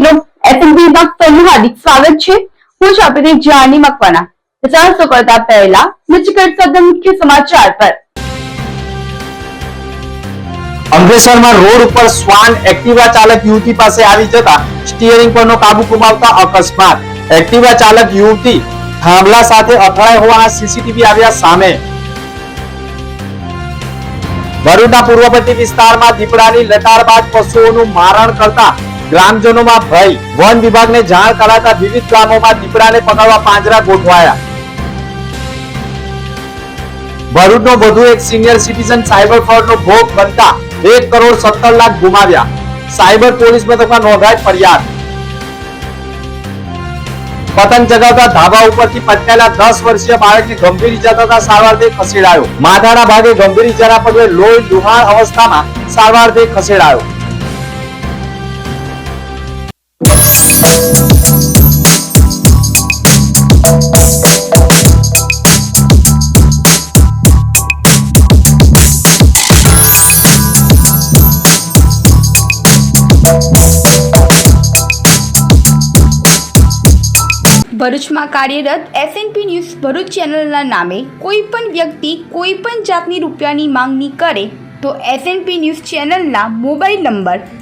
મિત્રો એસએમપીમાં તમારું હાર્દિક સ્વાગત છે. હું છું આપણી જાની મકવાના તો કરતા પહેલા નજીક સદન મુખ્ય સમાચાર પર. અંકલેશ્વરમાં રોડ ઉપર શ્વાન એક્ટિવા ચાલક યુવતી પાસે આવી જતા સ્ટીયરિંગ પરનો કાબુ ગુમાવતા અકસ્માત. એક્ટિવા ચાલક યુવતી થાંભલા સાથે અથડાઈ હોવાના સીસીટીવી આવ્યા સામે. ભરૂચના પૂર્વવર્તી વિસ્તારમાં દીપડાની લટાર બાદ પશુઓનું મારણ કરતા ગ્રામજનોમાં ભય. વન વિભાગને જાણ કરાતા વિવિધ ગામોમાં દીપડાને પકડવા પાંજરા ગોઠવાયા. ભરૂચનો વધુ એક સિનિયર સિટીઝન સાયબર ફ્રોડનો ભોગ બનતા એક કરોડ સત્તર લાખ ગુમાવ્યા. સાયબર પોલીસ મથકમાં નોંધાઈ ફરિયાદ. પતંગ ચગાવતા ધાબા ઉપરથી પટકાયેલા દસ વર્ષીય બાળકને ગંભીર ઇજા થતા સારવારથી ખસેડાયો. માથાના ભાગે ગંભીર ઇજાના પગલે લોહી લુહાણ અવસ્થામાં સારવારથી ખસેડાયો. ભરૂચમાં કાર્યરત એસએનપી ન્યૂઝ ભરૂચ ચેનલના નામે કોઈ પણ વ્યક્તિ કોઈ પણ જાતની રૂપિયાની માંગણી કરે તો એસએનપી ન્યૂઝ ચેનલના મોબાઈલ નંબર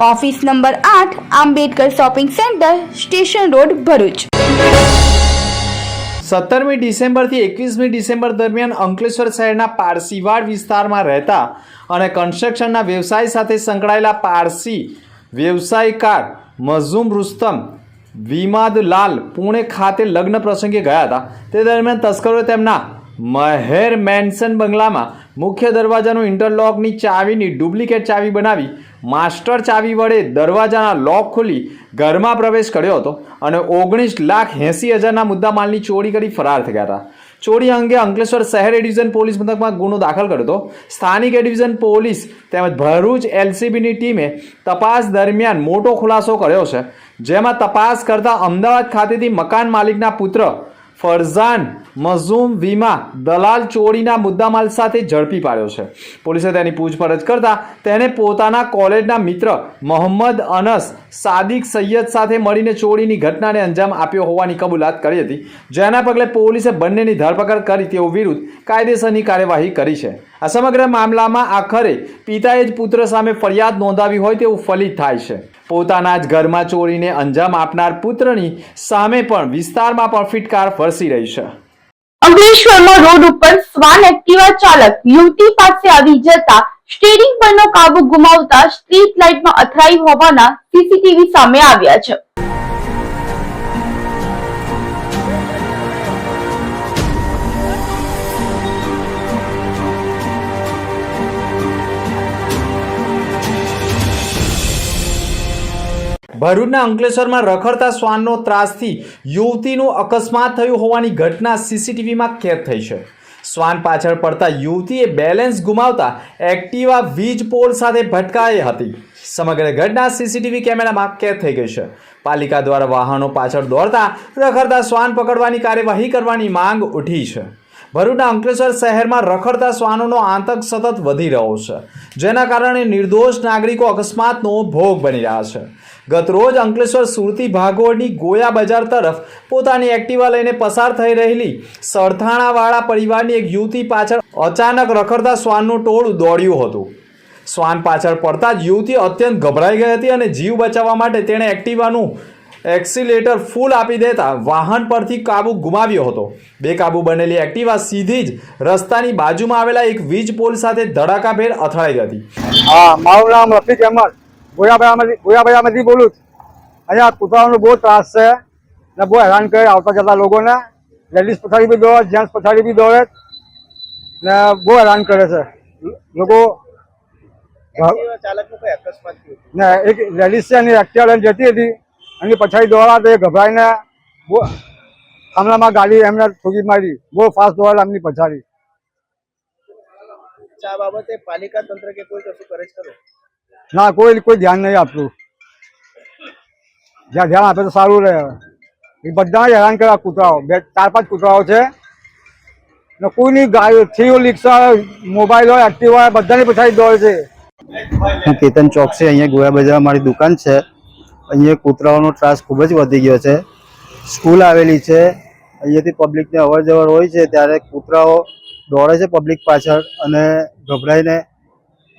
ઓફિસ નંબર આઠ, Ambedkar shopping centre, station road, Bharuch. સત્તરમી ડિસેમ્બરથી એકવીસમી ડિસેમ્બર દરમિયાન અંકલેશ્વર શહેરના પારસીવાડ વિસ્તારમાં રહેતા અને કન્સ્ટ્રક્શનના વ્યવસાય સાથે સંકળાયેલા પારસી વ્યવસાયકાર મઝુમ રુસ્તમ વિમાદલાલ પુણે ખાતે લગ્ન પ્રસંગે ગયા હતા. તે દરમિયાન તસ્કરોએ તેમના મહેર મેન્શન બંગલામાં મુખ્ય દરવાજાનું ઇન્ટરલોકની ચાવીની ડુપ્લિકેટ ચાવી બનાવી માસ્ટર ચાવી વડે દરવાજાના લોક ખોલી ઘરમાં પ્રવેશ કર્યો હતો અને ઓગણીસ લાખ એંસી હજારના મુદ્દા માલની ચોરી કરી ફરાર થયા હતા. ચોરી અંગે અંકલેશ્વર શહેર એડિવિઝન પોલીસ મથકમાં ગુનો દાખલ કર્યો હતો. સ્થાનિક એડિવિઝન પોલીસ તેમજ ભરૂચ એલસીબીની ટીમે તપાસ દરમિયાન મોટો ખુલાસો કર્યો છે. જેમાં તપાસ કરતા અમદાવાદ ખાતેથી મકાન માલિકના પુત્ર ફરઝાન મઝૂમ વીમા દલાલ ચોરીના મુદ્દામાલ સાથે ઝડપી પાડ્યો છે. પોલીસે તેની પૂછપરછ કરતા તેને પોતાના કોલેજના મિત્ર મોહમ્મદ અનસ સાદિક સૈયદ સાથે મળીને ચોરીની ઘટનાને અંજામ આપ્યો હોવાની કબૂલાત કરી હતી. જેના પગલે પોલીસે બંનેની ધરપકડ કરી તેઓ વિરુદ્ધ કાયદેસરની કાર્યવાહી કરી છે. આ સમગ્ર મામલામાં આખરે પિતાએ જ પુત્ર સામે ફરિયાદ નોંધાવી હોય તેવું ફલિત થાય છે. પોતાના જ ઘરમાં ચોરીને અંજામ આપનાર પુત્રની સામે પણ વિસ્તારમાં પણ ફિટકાર ફરસી રહી છે. અંકલેશ્વરમાં રોડ ઉપર સ્વાન એક્ટિવા ચાલક યુવતી પાસે આવી જતા સ્ટેરિંગ પરનો કાબુ ગુમાવતા સ્ટ્રીટ લાઇટમાં અથડાઈ હોવાના સીસીટીવી સામે આવ્યા છે. ભરૂચના અંકલેશ્વરમાં રખડતા શ્વાનનો ત્રાસથી યુવતીનું અકસ્માત થયું હોવાની ઘટના સીસીટીવીમાં કેદ થઈ છે. શ્વાન પાછળ પડતા યુવતીએ બેલેન્સ ગુમાવતા એક્ટિવા વીજ પોલ સાથે ભટકાઈ હતી. સમગ્ર ઘટના સીસીટીવી કેમેરામાં કેદ થઈ ગઈ છે. પાલિકા દ્વારા વાહનો પાછળ દોડતા રખડતા શ્વાન પકડવાની કાર્યવાહી કરવાની માંગ ઉઠી છે. ભરૂચના અંકલેશ્વર શહેરમાં રખડતા શ્વાનોનો આતંક સતત વધી રહ્યો છે, જેના કારણે નિર્દોષ નાગરિકો અકસ્માતનો ભોગ બની રહ્યા છે. ગત રોજ અંકલેશ્વર સુરતી ભાગોળની ગોયા બજાર તરફ પોતાની એક્ટિવા લઈને પસાર થઈ રહેલી સરથાણાવાળા પરિવારની એક યુવતી પાછળ અચાનક રખડતા શ્વાનનું ટોળું દોડ્યું હતું. શ્વાન પાછળ પડતા જ યુવતી અત્યંત ગભરાઈ ગઈ હતી અને જીવ બચાવવા માટે તેણે એક્ટિવાનું એક્સિલેટર ફૂલ આપી દેતા વાહન પરથી કાબુ ગુમાવ્યો હતો. બેકાબુ બનેલી એક્ટિવા સીધી જ રસ્તાની બાજુમાં આવેલા એક વીજ પોલ સાથે ધડાકાભેર અથડાઈ હતી. હા, મારું નામ રફીક અહેમદ. ગોયાભાઈ ગોયાભાઈમાંથી બોલું છું. અહીંયા કૂતરાનો બહુ ત્રાસ છે. ને બહુ હેરાન કરે આવતા જતા લોકોને. લેડીઝ પછાડી બી દોડે જેન્ટ્સ પછાડી બી દોડે. ને બહુ હેરાન કરે છે. લોકો? ને એક લેડીઝ છે એની એક્ટિવા લઈને જતી હતી. એની પછાડી દોડા તો એ ગભરાઈને બહુ હમણાંમાં ગાડી એમને ઠોકી મારી. બહુ ફાસ્ટ દોડા એમની પછાડી. આ બાબતે પાલિકા તંત્ર કે કોઈ કશું કરે છે ખરું? ના, કોઈ કોઈ ધ્યાન નહીં આપતું. જ્યાં ધ્યાન આપે તો સારું રહે. એ બધા હેરાન કર્યા કૂતરાઓ. બે, ચાર, પાંચ કૂતરાઓ છે. ને કોઈની ગાડી થ્રી રિક્ષા, મોબાઈલ હોય એક્ટિવ હોય, બધાની પછાડી દોડે છે. કેતન ચોકસી અહીંયા ગોયા બજારમાં મારી દુકાન છે. અહીંયા કૂતરાઓનો ત્રાસ ખૂબ જ વધી ગયો છે. સ્કૂલ આવેલી છે. અહીંયાથી પબ્લિકને અવર જવર હોય છે, ત્યારે કૂતરાઓ દોડે છે પબ્લિક પાછળ અને ગભરાઈને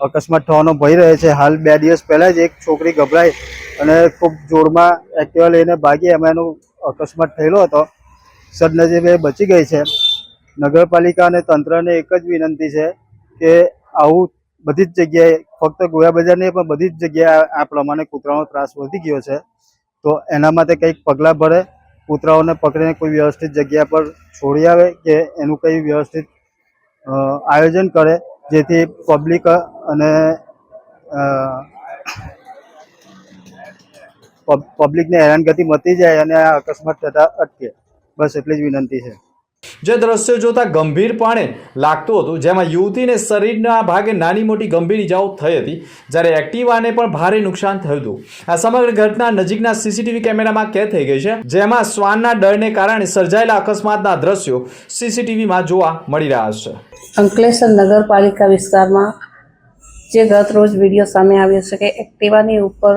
અકસ્માત થવાનો ભય રહે છે. હાલ બે દિવસ પહેલાં જ એક છોકરી ગભરાઈ અને ખૂબ જોરમાં એક્ટિવા લઈને ભાગી એમાં એનો અકસ્માત થયેલો હતો. સદનસીબે બચી ગઈ છે. નગરપાલિકા અને તંત્રને એક જ વિનંતી છે કે આવું બધી જ જગ્યાએ, ફક્ત ગોયા બજાર નહીં, પણ બધી જ જગ્યાએ આ પ્રમાણે કૂતરાનો ત્રાસ વધી ગયો છે. તો એના માટે કંઈક પગલાં ભરે, કૂતરાઓને પકડીને કોઈ વ્યવસ્થિત જગ્યા પર છોડી આવે કે એનું કંઈ વ્યવસ્થિત આયોજન કરે. જેથી પબ્લિક અને પબ્લિકને હેરાનગતિ મટી જાય અને આ અકસ્માત થતા અટકે. બસ એટલી જ વિનંતી છે. જે દ્રશ્યો જોતા ગંભીરપણે લાગતું હતું, જેમાં યુવતીને શરીરના ભાગે નાની મોટી ગંભીર ઇજાઓ થઈ હતી, જ્યારે એક્ટિવાને પણ ભારે નુકસાન થયું હતું. આ સમગ્ર ઘટના નજીકના સીસીટીવી કેમેરામાં કેદ થઈ ગઈ છે, જેમાં શ્વાનના ડરને કારણે સર્જાયેલા અકસ્માતના દ્રશ્યો સીસીટીવીમાં જોવા મળી રહ્યા છે. અંકલેશ્વર નગરપાલિકા વિસ્તારમાં જે ગત રોજ વીડિયો સામે આવ્યો છે કે એક્ટિવાની ઉપર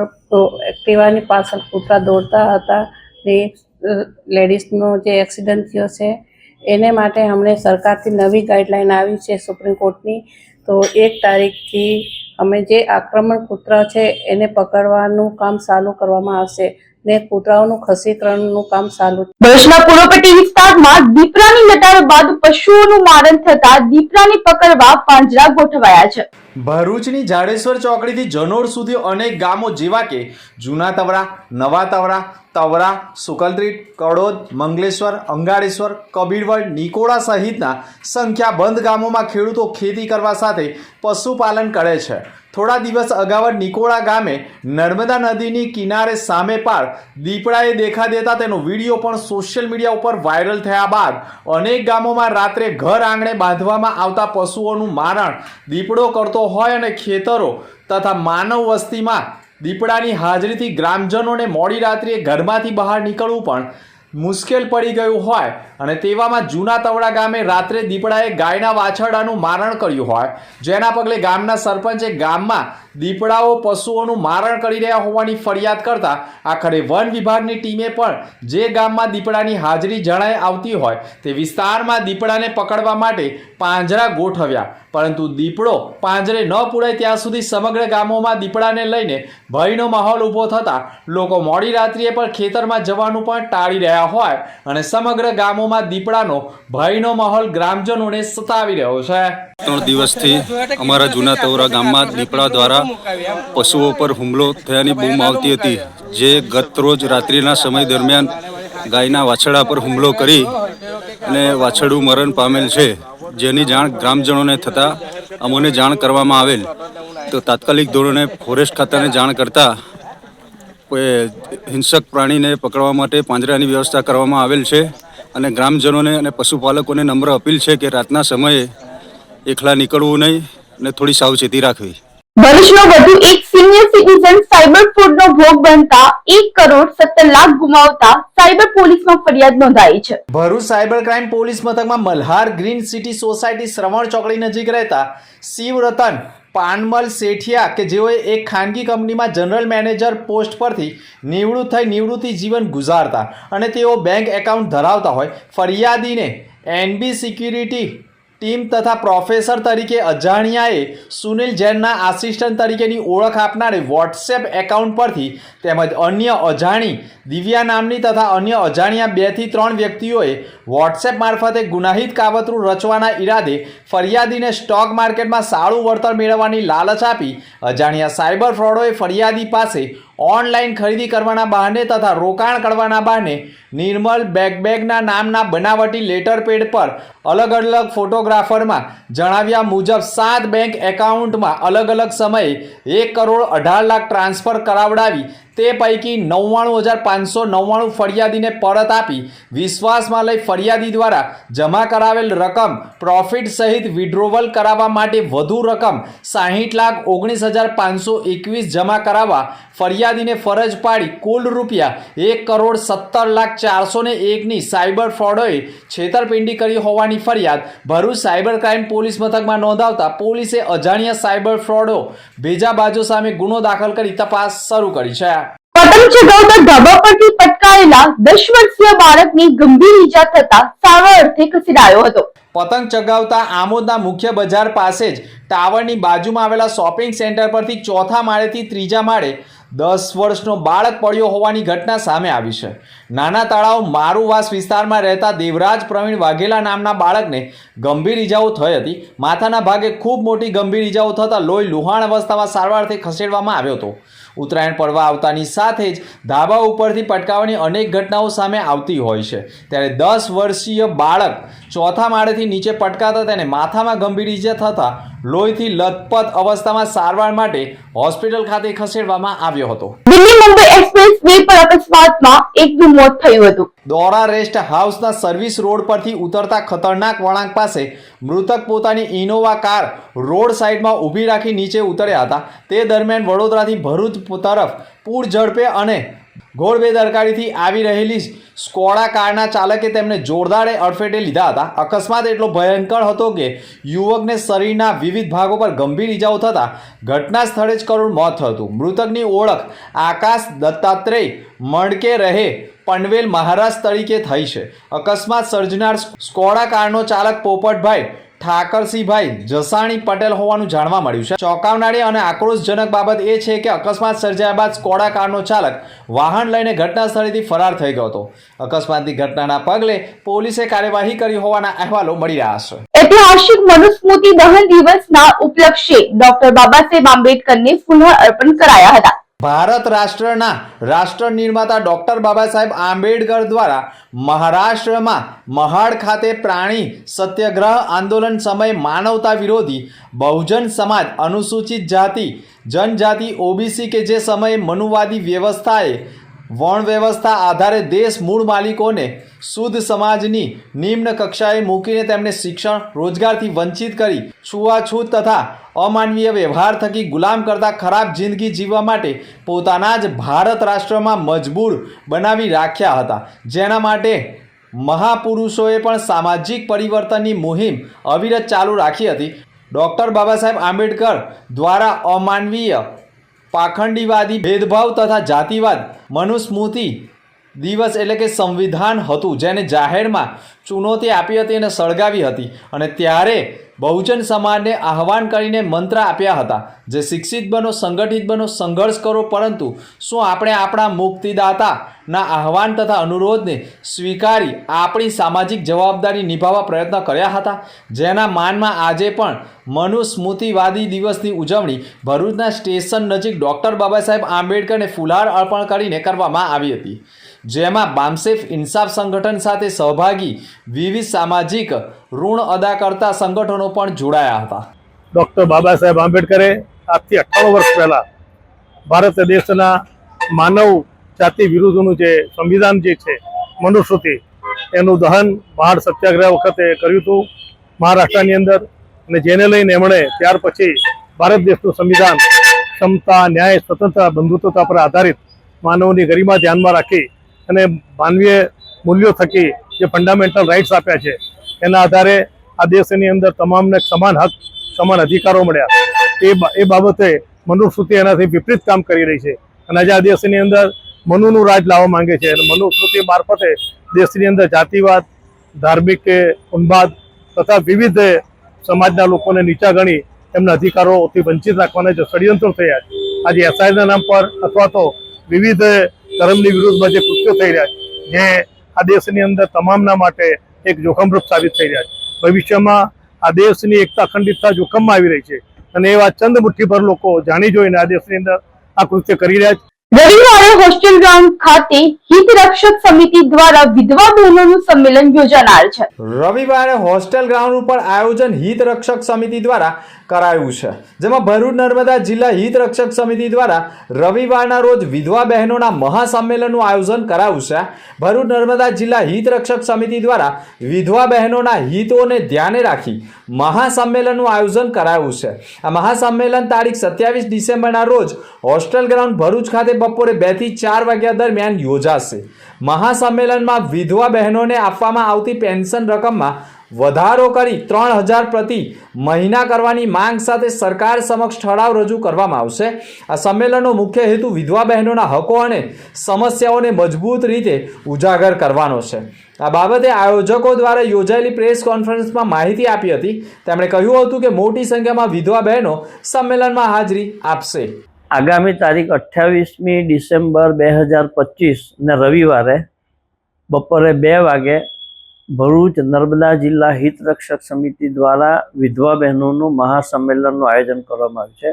એક્ટિવાની પાછળ કૂતરા દોડતા હતા તે લેડીઝનો જે એક્સિડન્ટ થયો છે એને માટે હમણે સરકારથી નવી ગાઈડલાઈન આવી છે સુપ્રીમ કોર્ટની. તો એક તારીખથી અમે જે આક્રમણ કૂતરા છે એને પકડવાનું કામ ચાલુ કરવામાં આવશે. ને કૂતરાઓનું ખસીકરણનું કામ ચાલુ ભરૂચના પૂર્વપટ્ટી વિસ્તારમાં દીપડાની લટાર બાદ પશુઓનું મારણ થતા દીપડાની પકડવા પાંજરા ગોઠવાયા છે. ભરૂચની જાડેશ્વર ચોકડીથી જનોર સુધી અનેક ગામો જેવા કે જૂના તવરા નવા તવરા તવરા સુકલત્રીટ કડોદ મંગલેશ્વર અંગાળેશ્વર કબીરવડ નિકોડા સહિતના સંખ્યાબંધ ગામોમાં ખેડૂતો ખેતી કરવા સાથે પશુપાલન કરે છે. થોડા દિવસ અગાઉ નિકોળા ગામે નર્મદા નદીની કિનારે સામે પાર દીપડાએ દેખા દેતા તેનો વીડિયો પણ સોશિયલ મીડિયા ઉપર વાયરલ થયા બાદ અનેક ગામોમાં રાત્રે ઘર આંગણે બાંધવામાં આવતા પશુઓનું મારણ દીપડો કરતો હોય અને ખેતરો તથા માનવ વસ્તીમાં દીપડાની હાજરીથી ગ્રામજનોને મોડી રાત્રિએ ઘરમાંથી બહાર નીકળવું પણ મુશ્કેલ પડી ગયું હોય અને તેવામાં જૂના તવડા ગામે રાત્રે દીપડાએ ગાયના વાછરડાનું મારણ કર્યું હોય. જેના પગલે ગામના સરપંચે ગામમાં દીપડાઓ, પશુઓનું મારણ કરી રહ્યા હોવાની ફરિયાદ કરતા આખરે વન વિભાગની ટીમે પણ જે ગામમાં દીપડાની હાજરી જણાઈ આવતી હોય તે વિસ્તારમાં દીપડાને પકડવા માટે પાંજરા ગોઠવ્યા. પરંતુ દીપડો પાંજરે ન પૂરાય ત્યાં સુધી સમગ્ર ગામોમાં દીપડાને લઈને ભયનો માહોલ ઊભો થતાં લોકો મોડી રાત્રિએ પણ ખેતરમાં જવાનું પણ ટાળી રહ્યા હોય અને સમગ્ર ગામોમાં દીપડાનો ભયનો માહોલ ગ્રામજનોને સતાવી રહ્યો છે. ત્રણ દિવસથી અમારા જૂના તવરા ગામમાં દીપડા દ્વારા પશુઓ પર હુમલો થયાની બૂમ આવતી હતી, જે ગત રોજ રાત્રિના સમય દરમિયાન ગાયના વાછડા પર હુમલો કરી અને વાછડું મરણ પામેલ છે. જેની જાણ ગ્રામજનોને થતાં અમોને જાણ કરવામાં આવેલ. તો તાત્કાલિક ધોરણે ફોરેસ્ટ ખાતાને જાણ કરતા કોઈ હિંસક પ્રાણીને પકડવા માટે પાંજરાની વ્યવસ્થા કરવામાં આવેલ છે અને ગ્રામજનોને અને પશુપાલકોને નમ્ર અપીલ છે કે રાતના સમયે એકલા નીકળવું નહીં અને થોડી સાવચેતી રાખવી. ભરૂચનો વધુ એક સિનિયર સિટીઝન સાયબર ફ્રોડનો ભોગ બનતા એક કરોડ સત્તર લાખ ગુમાવતા સાયબર પોલીસમાં ફરિયાદ નોંધાઈ છે. ભરૂચ સાયબર ક્રાઇમ પોલીસ મથકમાં Malhar green city society Shravan ચોકડી નજીક રહેતા શિવરતન પાનમલ શેઠિયા કે જેઓએ એક ખાનગી કંપનીમાં જનરલ મેનેજર પોસ્ટ પરથી નિવૃત્ત થઈ નિવૃત્તિ જીવન ગુજારતા અને તેઓ બેંક એકાઉન્ટ ધરાવતા હોય ફરિયાદીને એનબી સિક્યુરિટી ટીમ તથા પ્રોફેસર તરીકે અજાણ્યાએ સુનિલ જૈનના આસિસ્ટન્ટ તરીકેની ઓળખ આપનારે વોટ્સએપ એકાઉન્ટ પરથી તેમજ અન્ય અજાણી, દિવ્યા નામની તથા અન્ય અજાણ્યા બેથી ત્રણ વ્યક્તિઓએ વોટ્સએપ મારફતે ગુનાહિત કાવતરું રચવાના ઈરાદે ફરિયાદીને સ્ટોક માર્કેટમાં સારું વળતર મેળવવાની લાલચ આપી અજાણ્યા સાયબર ફ્રોડોએ ફરિયાદી પાસે ઓનલાઈન ખરીદી કરવાના બહાને તથા રોકાણ કરવાના બહાને નિર્મલ બેગબેગના નામના બનાવટી લેટર પેડ પર અલગ અલગ ફોટોગ્રાફરમાં જણાવ્યા મુજબ સાત બેંક એકાઉન્ટમાં અલગ અલગ સમયે એક કરોડ અઢાર લાખ ટ્રાન્સફર કરાવડાવી તે પૈકી નવ્વાણું હજાર પાંચસો નવ્વાણું ફરિયાદીને પરત આપી વિશ્વાસમાં લઈ ફરિયાદી દ્વારા જમા કરાવેલ રકમ પ્રોફિટ સહિત વિડ્રોવલ કરાવવા માટે વધુ રકમ સાહીઠ લાખ ઓગણીસ હજાર પાંચસો એકવીસ જમા કરાવવા ફરિયાદીને ફરજ પાડી કુલ રૂપિયા એક કરોડ સત્તર લાખ ચારસો ને એકની સાયબર ફ્રોડોએ છેતરપિંડી કરી હોવાની ફરિયાદ ભરૂચ સાયબર ક્રાઇમ પોલીસ મથકમાં નોંધાવતા પોલીસે અજાણ્યા સાયબર ફ્રોડો ભેજા બાજુ સામે ગુનો દાખલ કરી તપાસ શરૂ કરી છે. પટકાયેલા દસ વર્ષીય બાળકની ગંભીર ઈજા થતા પતંગ ચગાવતા આમોદના મુખ્ય બજાર પાસે જ ટાવરની બાજુમાં આવેલા શોપિંગ સેન્ટર પરથી ચોથા માળેથી ત્રીજા માળે દસ વર્ષનો બાળક પડ્યો હોવાની ઘટના સામે આવી છે. નાના તળાવ મારુવાસ વિસ્તારમાં રહેતા દેવરાજ પ્રવીણ વાઘેલા નામના બાળકને ગંભીર ઈજાઓ થઈ હતી. માથાના ભાગે ખૂબ મોટી ગંભીર ઈજાઓ થતાં લોહી લુહાણ અવસ્થામાં સારવારથી ખસેડવામાં આવ્યો હતો. ઉત્તરાયણ પર્વ આવતાની સાથે જ ધાબા ઉપરથી પટકાવાની અનેક ઘટનાઓ સામે આવતી હોય છે. ત્યારે દસ વર્ષીય બાળક ચોથા માળેથી નીચે પટકાતા તેને માથામાં ગંભીર ઈજા થતાં લોહીથી લથપથ અવસ્થામાં સારવાર માટે હોસ્પિટલ ખાતે ખસેડવામાં આવ્યો હતો. દિલ્હી મુંબઈ એક્સપ્રેસ વે પર અકસ્માતમાં એકનું મોત થયું હતું. દોરા રેસ્ટ હાઉસના સર્વિસ રોડ પરથી ઉતરતા ખતરનાક વળાંક પાસે મૃતક પોતાની ઇનોવા કાર રોડ સાઈડમાં ઊભી રાખી નીચે ઉતર્યા હતા. તે દરમિયાન વડોદરાથી ભરૂચ તરફ પૂર ઝડપે અને ઘોડ બેદરકારીથી આવી રહેલી સ્કોડા કારના ચાલકે તેમને જોરદારે અડફેટે લીધા હતા. અકસ્માત એટલો ભયંકર હતો કે યુવકને શરીરના વિવિધ ભાગો પર ગંભીર ઈજાઓ થતાં ઘટના સ્થળે જ કરુણ મોત હતું મૃતકની ઓળખ આકાશ દત્તાત્રેય મણકે રહે પનવેલ મહારાજ તરીકે થઈ છે. અકસ્માત સર્જનાર સ્કોડા કારનો ચાલક પોપટભાઈ ઠાકરસિંહભાઈ જસાણી પટેલ હોવાનું જાણવા મળ્યું છે. ચોંકાવનારી અને આક્રોશજનક બાબત એ છે કે અકસ્માત સર્જાયા બાદ સ્કોડા કારનો ચાલક વાહન લઈને ઘટના સ્થળેથી ફરાર થઈ ગયો હતો. અકસ્માતની ઘટનાના પગલે પોલીસે કાર્યવાહી કરી હોવાના અહેવાલો મળી રહ્યા છે. ઐતિહાસિક મનુસ્મૃતિ દહન દિવસના ઉપલક્ષે ડોક્ટર બાબા સાહેબ આંબેડકરને ફૂલહાર અર્પણ કરાયા હતા. ભારત રાષ્ટ્રના રાષ્ટ્ર નિર્માતા ડૉક્ટર બાબા સાહેબ આંબેડકર દ્વારા મહારાષ્ટ્રમાં મહાડ ખાતે પ્રાણી સત્યાગ્રહ આંદોલન સમયે માનવતા વિરોધી બહુજન સમાજ અનુસૂચિત જાતિ, જનજાતિ, ઓબીસી કે જે સમયે મનુવાદી વ્યવસ્થાએ વણ વ્યવસ્થા આધારે દેશ મૂળ માલિકોને શુદ્ધ સમાજની નિમ્ન કક્ષાએ મૂકીને તેમને શિક્ષણ, રોજગારથી વંચિત કરી છૂઆછૂત તથા અમાનવીય વ્યવહાર થકી ગુલામ કરતા ખરાબ જિંદગી જીવવા માટે પોતાના જ ભારત રાષ્ટ્રમાં મજબૂર બનાવી રાખ્યા હતા. જેના માટે મહાપુરુષોએ પણ સામાજિક પરિવર્તનની મુહિમ અવિરત ચાલુ રાખી હતી. ડૉક્ટર બાબા સાહેબ આંબેડકર દ્વારા અમાનવીય પાખંડીવાદી ભેદભાવ તથા જાતિવાદ મનુસ્મૃતિ દિવસ એટલે કે સંવિધાન હતું, જેને જાહેરમાં ચુનૌતી આપી હતી અને સળગાવી હતી. અને ત્યારે બહુજન સમાજને આહવાન કરીને મંત્ર આપ્યા હતા જે શિક્ષિત બનો, સંગઠિત બનો, સંઘર્ષ કરો, પરંતુ શું આપણે આપણા મુક્તિદાતાના આહવાન તથા અનુરોધને સ્વીકારી આપણી સામાજિક જવાબદારી નિભાવવા પ્રયત્ન કર્યા હતા? જેના માનમાં આજે પણ મનુસ્મૃતિવાદી દિવસની ઉજવણી ભરૂચના સ્ટેશન નજીક ડૉક્ટર બાબા સાહેબ આંબેડકરને ફુલહાર અર્પણ કરીને કરવામાં આવી હતી. જેમાં બામસેફ ઇન્સાફ સંગઠન સાથે સહભાગી વિવિધ સામાજિક ઋણ અદા કરતા સંગઠનો પણ જોડાયા હતા. ડૉક્ટર બાબા સાહેબ આંબેડકરે આજથી અઠ્ઠાણું વર્ષ પહેલા ભારત દેશના માનવ જાતિ વિરુદ્ધનું જે સંવિધાન જે છે મનુસ્મૃતિ એનું દહન મહાડ સત્યાગ્રહ વખતે કર્યું હતું. મહારાષ્ટ્રની અંદર અને જેને લઈને એમણે ત્યાર પછી ભારત દેશનું સંવિધાન ક્ષમતા, ન્યાય, સ્વતંત્રતા, બંધુત્વતા પર આધારિત માનવની ગરિમા ધ્યાનમાં રાખી અને માનવીય મૂલ્યો થકી જે ફંડામેન્ટલ રાઇટ્સ આપ્યા છે, એના આધારે આ દેશની અંદર તમામને સમાન હક, સમાન અધિકારો મળ્યા. એ એ બાબતે મનુસ્મૃતિ એનાથી વિપરીત કામ કરી રહી છે. અને આજે આ દેશની અંદર મનુનું રાજ લાવવા માંગે છે. અને મનુસ્મૃતિ મારફતે દેશની અંદર જાતિવાદ, ધાર્મિક કે ઉન્માદ તથા વિવિધ સમાજના લોકોને નીચા ગણી એમના અધિકારોથી વંચિત રાખવાના જે ષડયંત્રો થયા આજે એસઆઈના નામ પર અથવા તો વિવિધ ધર્મની વિરુદ્ધમાં જે કૃત્યો થઈ રહ્યા છે જે આ દેશની અંદર તમામના માટે એક જોખમરૂપ સાબિત થઈ રહ્યા છે. ભવિષ્યમાં આ દેશની એકતા અખંડિતતા જોખમમાં આવી રહી છે. અને એવા ચંદ મુઠ્ઠીભર લોકો જાણી જોઈને આ દેશની અંદર આ કૃત્ય કરી રહ્યા છે. રવિવારે હોસ્ટેલ ગ્રાઉન્ડ ખાતે હિત રક્ષક સમિતિ દ્વારા વિધવા બહેનોનું સંમેલન યોજાનાર છે. રવિવારે હોસ્ટેલ ગ્રાઉન્ડ ઉપર આયોજન હિત રક્ષક સમિતિ દ્વારા કરાયું છે. જેમાં ભરૂચ નર્મદા જિલ્લા હિત રક્ષક સમિતિ દ્વારા રવિવારના રોજ વિધવા બહેનોના મહાસંમેલનનું આયોજન કરાયું છે. ભરૂચ નર્મદા જિલ્લા હિત રક્ષક સમિતિ દ્વારા વિધવા બહેનોના હિતોને ધ્યાને રાખી મહાસંમેલનનું આયોજન કરાયું છે. આ મહાસંમેલન તારીખ સત્યાવીસ ડિસેમ્બરના રોજ હોસ્ટેલ ગ્રાઉન્ડ ભરૂચ ખાતે બપોરે બેથી ચાર વાગ્યા દરમિયાન યોજાશે. મહાસંમેલનમાં વિધવા બહેનોને આપવામાં આવતી પેન્શન રકમમાં વધારો કરી ત્રણ હજાર પ્રતિ મહિના કરવાની માંગ સાથે સરકાર સમક્ષ ઠરાવ રજૂ કરવામાં આવશે. આ સંમેલનનો મુખ્ય હેતુ વિધવા બહેનોના હકો અને સમસ્યાઓને મજબૂત રીતે ઉજાગર કરવાનો છે. આ બાબતે આયોજકો દ્વારા યોજાયેલી પ્રેસ કોન્ફરન્સમાં માહિતી આપી હતી. તેમણે કહ્યું હતું કે મોટી સંખ્યામાં વિધવા બહેનો સંમેલનમાં હાજરી આપશે. આગામી તારીખ અઠ્યાવીસમી ડિસેમ્બર બે હજાર પચીસ ને રવિવારે બપોરે બે વાગે ભરૂચ નર્મદા જિલ્લા હિતરક્ષક સમિતિ દ્વારા વિધવા બહેનોનું મહાસંમેલનનું આયોજન કરવામાં આવ્યું છે.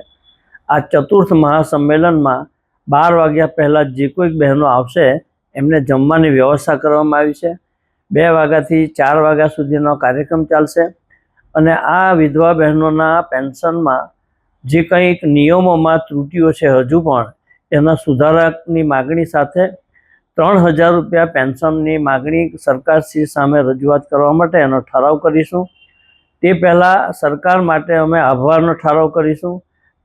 આ ચતુર્થ મહાસંમેલનમાં બાર વાગ્યા પહેલાં જે કોઈક બહેનો આવશે, એમને જમવાની વ્યવસ્થા કરવામાં આવી છે. બે વાગ્યાથી ચાર વાગ્યા સુધીનો કાર્યક્રમ ચાલશે અને આ વિધવા બહેનોના પેન્શનમાં જે કંઈક નિયમોમાં ત્રુટીઓ છે હજુ પણ, એના સુધારાની માગણી સાથે ત્રણ હજાર રૂપિયા પેન્શનની માગણી સરકારશ્રી સામે રજૂઆત કરવા માટે એનો ઠરાવ કરીશું. તે પહેલાં સરકાર માટે અમે આભારનો ઠરાવ કરીશું.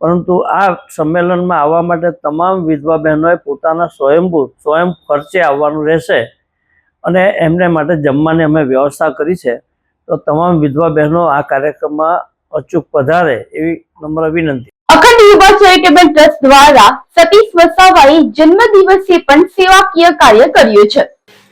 પરંતુ આ સંમેલનમાં આવવા માટે તમામ વિધવા બહેનોએ પોતાના સ્વયંભૂ, સ્વયં ખર્ચે આવવાનું રહેશે અને એમને માટે જમવાની અમે વ્યવસ્થા કરી છે. તો તમામ વિધવા બહેનો આ કાર્યક્રમમાં અચૂક પધારે એવી નમ્ર વિનંતી. યુવા ચેરિટેબલ ટ્રસ્ટ દ્વારા સતીશ વસાવાએ જન્મદિવસે પણ સેવાકીય કાર્ય કર્યું છે.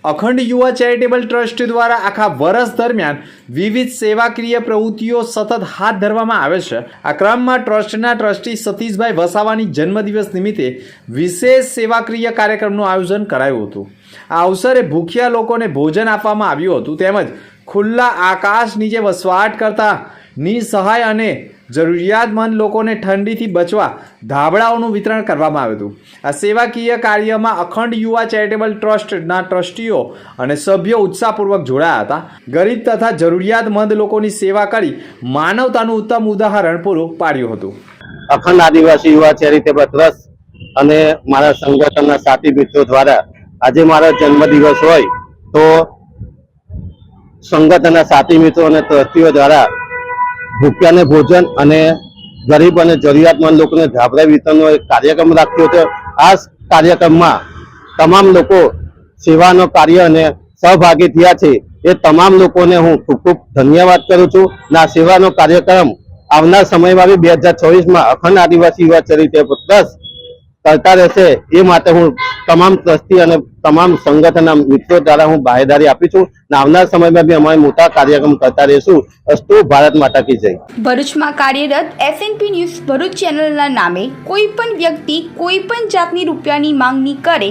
અખંડ યુવા ચેરિટેબલ ટ્રસ્ટ દ્વારા આખા વર્ષ દરમિયાન વિવિધ સેવાકીય પ્રવૃત્તિઓ સતત હાથ ધરવામાં આવે છે. આ ક્રમમાં ટ્રસ્ટના ટ્રસ્ટી સતીશભાઈ વસાવાની જન્મદિવસ નિમિત્તે વિશેષ સેવાકીય કાર્યક્રમનું આયોજન કરાયું હતું. આ અવસરે ભૂખ્યા લોકોને ભોજન આપવામાં આવ્યું હતું. તેમજ ખુલ્લા આકાશ નીચે વસવાટ કરતા નિસહાય અને જરૂરિયાતમંદ લોકોને ઠંડીથી બચવા ધાબળાઓનું વિતરણ કરવામાં આવ્યું હતું. આ સેવાકીય કાર્યમાં અખંડ યુવા ચેરિટેબલ ટ્રસ્ટના ટ્રસ્ટીઓ અને સભ્યો ઉત્સાહપૂર્વક જોડાયા હતા. ગરીબ તથા જરૂરિયાતમંદ લોકોની સેવા કરી માનવતાનું ઉત્તમ ઉદાહરણ પૂરું પાડ્યું હતું. અખંડ આદિવાસી યુવા ચેરિટેબલ ટ્રસ્ટ અને મારા સંગઠનના સાથી મિત્રો દ્વારા આજે મારો જન્મદિવસ હોય તો સંગઠનના સાથી મિત્રો અને ટ્રસ્ટીઓ દ્વારા ભૂખ્યાને ભોજન અને ગરીબ અને જરૂરિયાતમંદ લોકોને ધાબળા વિતરણનો એક કાર્યક્રમ રાખ્યો છે આ કાર્યક્રમમાં તમામ લોકો સેવાનો કાર્ય અને સહભાગી થયા છે. એ તમામ લોકોને હું ખૂબ ખૂબ ધન્યવાદ કરું છું. અને સેવાનો કાર્યક્રમ આવનાર સમયમાં બી બે હજાર ચોવીસમાં અખંડ આદિવાસી યુવા ચરિત્ર ટ્રસ્ટ કરતા રહેશે એ માટે હું તમામ ટ્રસ્ટી અને તમામ સંગઠનના મિત્રો દ્વારા હું બાહેદારી આપી છું આવનાર સમયમાં બી અમારે મોટા કાર્યક્રમ કરતા રહીશું. અસ્તુ ભારત માતા કી જય. ભરૂચમાં કાર્યરત એસએનપી ન્યૂઝ ભરૂચ ચેનલના નામે કોઈ પણ વ્યક્તિ કોઈ પણ જાતની રૂપિયાની માંગણી કરે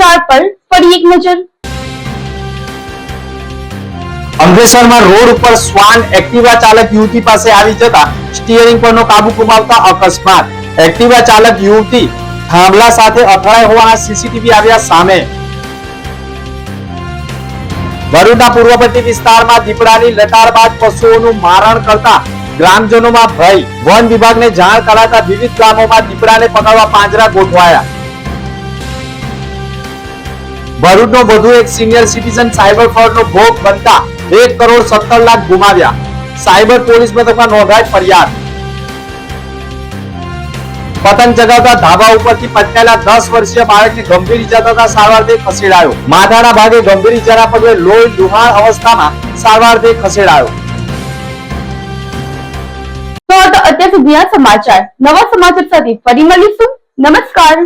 સમાચાર પર ફરી એક નજર. અંકલેશ્વરમાં રોડ ઉપર સ્વાન એક્ટિવા ચાલક યુવતી પાસે આવી જતા સ્ટીયરિંગ પરનો કાબુ ગુમાવતા અકસ્માત. એક્ટિવા ચાલક યુવતી થાંભલા સાથે અથડાઈ હોવાના સીસીટીવી આવ્યા સામે. ભરૂચના પૂર્વપટ્ટી વિસ્તારમાં દીપડાની લટાર બાદ પશુઓનું મારણ કરતા ગ્રામજનોમાં ભય. વન વિભાગને જાણ કરાતા વિવિધ ગામોમાં દીપડાને પકડવા પાંજરા ગોઠવાયા. ભરૂચનો વધુ એક સિનિયર સિટીઝન સાયબર ફ્રોડનો ભોગ બનતા એક કરોડ સત્તર લાખ ગુમાવ્યા. સાયબર પોલીસ મથકમાં નોંધાઈ ફરિયાદ. પતંગ ચગાવતા ધાબા ઉપરથી પટકાયેલા દસ વર્ષીય બાળકને ગંભીર ઇજા થતા સારવારથી ખસેડાયો. માથાના ભાગે ગંભીર ઇજાના પગલે લોહી લુહાણ અવસ્થામાં સારવારથી ખસેડાયો. તો અત્યાર સુધીના સમાચાર. નવા સમાચાર સાથે ફરી મળીશું. નમસ્કાર.